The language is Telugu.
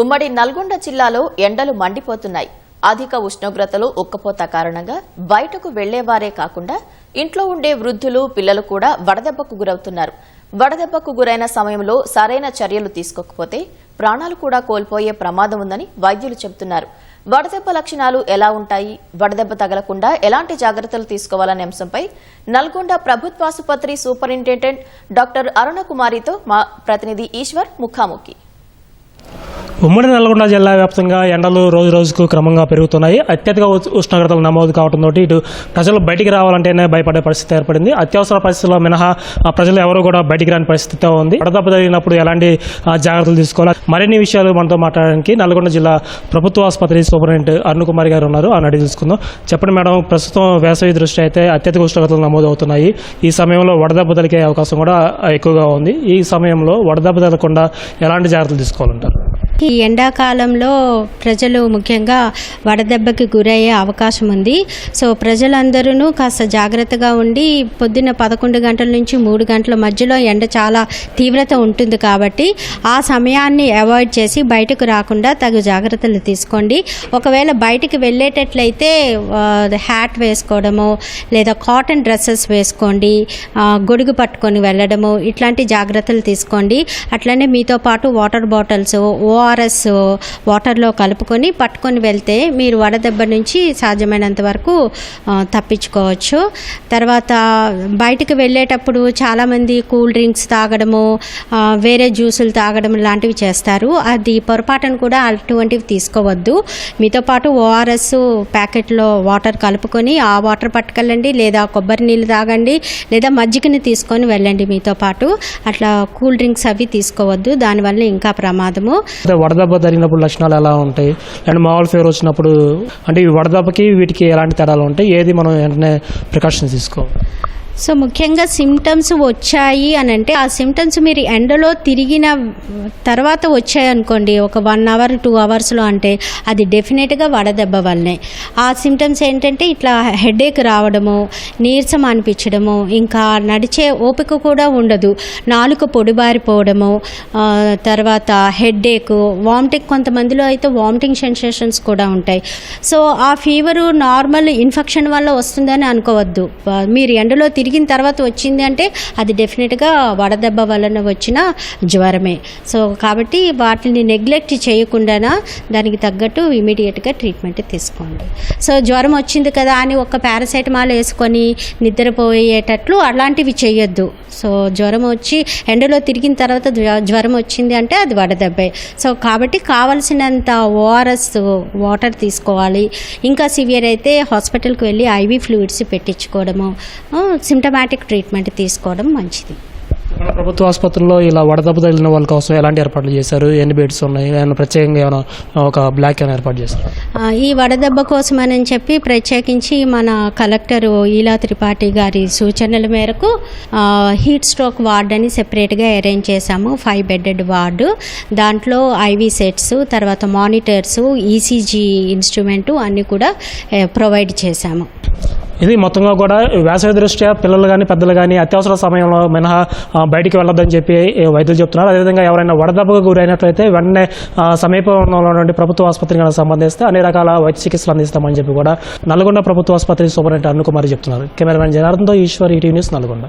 ఉమ్మడి నల్గొండ జిల్లాలో ఎండలు మండిపోతున్నాయి. అధిక ఉష్ణోగ్రతలు ఉక్కపోత కారణంగా బయటకు వెళ్ళేవారే కాకుండా ఇంట్లో ఉండే వృద్ధులు పిల్లలు కూడా వడదెబ్బకు గురవుతున్నారు. వడదెబ్బకు గురైన సమయంలో సరైన చర్యలు తీసుకోకపోతే ప్రాణాలు కూడా కోల్పోయే ప్రమాదం ఉందని వైద్యులు చెబుతున్నారు. వడదెబ్బ లక్షణాలు ఎలా ఉంటాయి? వడదెబ్బ తగలకుండా ఎలాంటి జాగ్రత్తలు తీసుకోవాలనే అంశంపై నల్గొండ ప్రభుత్వాసుపత్రి సూపరింటెండెంట్ డాక్టర్ అరుణకుమారితో మా ప్రతినిధి ఈశ్వర్ ముఖాముఖి. ఉమ్మడి నల్గొండ జిల్లా వ్యాప్తంగా ఎండలు రోజు రోజుకు క్రమంగా పెరుగుతున్నాయి. అత్యధిక ఉష్ణోగ్రతలు నమోదు కావడంతో ఇటు ప్రజలు బయటికి రావాలంటేనే భయపడే పరిస్థితి ఏర్పడింది. అత్యవసర పరిస్థితుల్లో మినహా ప్రజలు ఎవరు కూడా బయటికి రాని పరిస్థితి ఉంది. వడదెబ్బ జరిగినప్పుడు ఎలాంటి జాగ్రత్తలు తీసుకోవాలి? మరిన్ని విషయాలు మనతో మాట్లాడడానికి నల్గొండ జిల్లా ప్రభుత్వ ఆసుపత్రి సూపరింటెండెంట్ అరుణ్ కుమార్ గారు ఉన్నారు. ఆ అడిగి తెలుసుకుందాం. చెప్పండి మేడం ప్రస్తుతం వేసవి దృష్టి అయితే అత్యధిక ఉష్ణోగ్రతలు నమోదు అవుతున్నాయి. ఈ సమయంలో వడదెబ్బ తలికే అవకాశం కూడా ఎక్కువగా ఉంది. ఈ సమయంలో వడదెబ్బ తగలకుండా ఎలాంటి జాగ్రత్తలు తీసుకోవాలంటారు? ఈ ఎండాకాలంలో ప్రజలు ముఖ్యంగా వడదెబ్బకి గురయ్యే అవకాశం ఉంది. సో ప్రజలందరూ కాస్త జాగ్రత్తగా ఉండి పొద్దున్న పదకొండు గంటల నుంచి మూడు గంటల మధ్యలో ఎండ చాలా తీవ్రత ఉంటుంది కాబట్టి ఆ సమయాన్ని అవాయిడ్ చేసి బయటకు రాకుండా తగు జాగ్రత్తలు తీసుకోండి. ఒకవేళ బయటకు వెళ్ళేటట్లయితే హ్యాట్ వేసుకోవడము లేదా కాటన్ డ్రెస్సెస్ వేసుకోండి గొడుగు పట్టుకొని వెళ్ళడము ఇట్లాంటి జాగ్రత్తలు తీసుకోండి. అట్లనే మీతో పాటు వాటర్ బాటిల్స్ ఓ ఓఆర్ఎస్ వాటర్లో కలుపుకొని పట్టుకొని వెళ్తే మీరు వడదెబ్బ నుంచి సాధ్యమైనంత వరకు తప్పించుకోవచ్చు. తర్వాత బయటకు వెళ్ళేటప్పుడు చాలామంది కూల్ డ్రింక్స్ తాగడము వేరే జ్యూసులు తాగడం లాంటివి చేస్తారు. అది పొరపాటును కూడా అటువంటివి తీసుకోవద్దు. మీతో పాటు ఓఆర్ఎస్ ప్యాకెట్లో వాటర్ కలుపుకొని ఆ వాటర్ పట్టుకెళ్ళండి లేదా కొబ్బరి నీళ్ళు తాగండి లేదా మజ్జిగని తీసుకొని వెళ్ళండి మీతో పాటు. అట్లా కూల్ డ్రింక్స్ అవి తీసుకోవద్దు. దానివల్ల ఇంకా ప్రమాదము. అంటే వడదెబ్బ జరిగినప్పుడు లక్షణాలు ఎలా ఉంటాయి? అండ్ మామూలు ఫీవర్ వచ్చినప్పుడు అంటే ఈ వడదెబ్బకి వీటికి ఎలాంటి తేడాలు ఉంటాయి? ఏది మనం వెంటనే ప్రికాషన్స్ తీసుకోవాలి? సో ముఖ్యంగా సిమ్టమ్స్ వచ్చాయి అని అంటే ఆ సిమ్టమ్స్ మీరు ఎండలో తిరిగిన తర్వాత వచ్చాయి అనుకోండి ఒక వన్ అవర్ టూ అవర్స్లో అంటే అది డెఫినెట్గా వడదెబ్బ వల్లనే. ఆ సిమ్టమ్స్ ఏంటంటే ఇట్లా హెడేక్ రావడము నీరసం అనిపించడము ఇంకా నడిచే ఓపిక కూడా ఉండదు. నాలుక పొడిబారిపోవడము తర్వాత హెడేక్ వామిటింగ్ కొంతమందిలో అయితే వామిటింగ్ సెన్సేషన్స్ కూడా ఉంటాయి. సో ఆ ఫీవరు నార్మల్ ఇన్ఫెక్షన్ వల్ల వస్తుందని అనుకోవద్దు. మీరు ఎండలో తిరిగిన తర్వాత వచ్చింది అంటే అది డెఫినెట్గా వడదెబ్బ వలన వచ్చిన జ్వరమే. సో కాబట్టి వాటిని నెగ్లెక్ట్ చేయకుండా దానికి తగ్గట్టు ఇమీడియట్గా ట్రీట్మెంట్ తీసుకోండి. సో జ్వరం వచ్చింది కదా అని ఒక పారాసెటమాల్ వేసుకొని నిద్రపోయేటట్లు అలాంటివి చేయొద్దు. సో జ్వరం వచ్చి ఎండలో తిరిగిన తర్వాత జ్వ- జ్వరం వచ్చింది అంటే అది వడదెబ్బే. సో కాబట్టి కావలసినంత ఓఆర్ఎస్ వాటర్ తీసుకోవాలి. ఇంకా సివియర్ అయితే హాస్పిటల్కి వెళ్ళి ఐవీ ఫ్లూయిడ్స్ పెట్టించుకోవడము. సిమ్టమాటిక్ ట్రీట్మెంట్ తీసుకోవడం మంచిది. మన ప్రభుత్వ ఆసుపత్రుల్లో ఇలా వడదెబ్బ తగిలిన వాళ్ళ కోసం ఎలాంటి ఏర్పాట్లు చేశారు? ఎన్ని బెడ్స్ ఉన్నాయి? ఏమైనా ప్రత్యేకంగా ఏమైనా ఒక బ్లాక్ ఏమైనా ఏర్పాటు చేశారు? ఈ వడదెబ్బ కోసమని చెప్పి ప్రత్యేకించి మన కలెక్టర్ ఈలా త్రిపాఠి గారి సూచనల మేరకు హీట్ స్ట్రోక్ వార్డ్ అని సెపరేట్గా అరేంజ్ చేశాము. Five bedded ward. దాంట్లో ఐవీ సెట్స్ తర్వాత మానిటర్స్ ఈసీజీ ఇన్స్ట్రుమెంటు అన్నీ కూడా ప్రొవైడ్ చేశాము. ఇది మొత్తంగా కూడా వేసవి దృష్ట్యా పిల్లలు కానీ పెద్దలు కానీ అత్యవసర సమయంలో మినహా బయటికి వెళ్ళొద్దని చెప్పి వైద్యులు చెప్తున్నారు. అదేవిధంగా ఎవరైనా వడదెబ్బకు గురైనట్లయితే వెంటనే సమీపంలో ఉన్నటువంటి ప్రభుత్వ ఆసుపత్రికి కనుక సంబంధిస్తే అన్ని రకాల వైద్య చికిత్సలు అందిస్తామని చెప్పి కూడా నల్గొండ ప్రభుత్వ ఆసుపత్రి సూపరింటెండెంట్ అరుణ్ కుమార్ చెప్తున్నారు. కెమెరామెన్ జనార్దన్తో ఈశ్వర్ ఈటీవీ న్యూస్ నల్గొండ.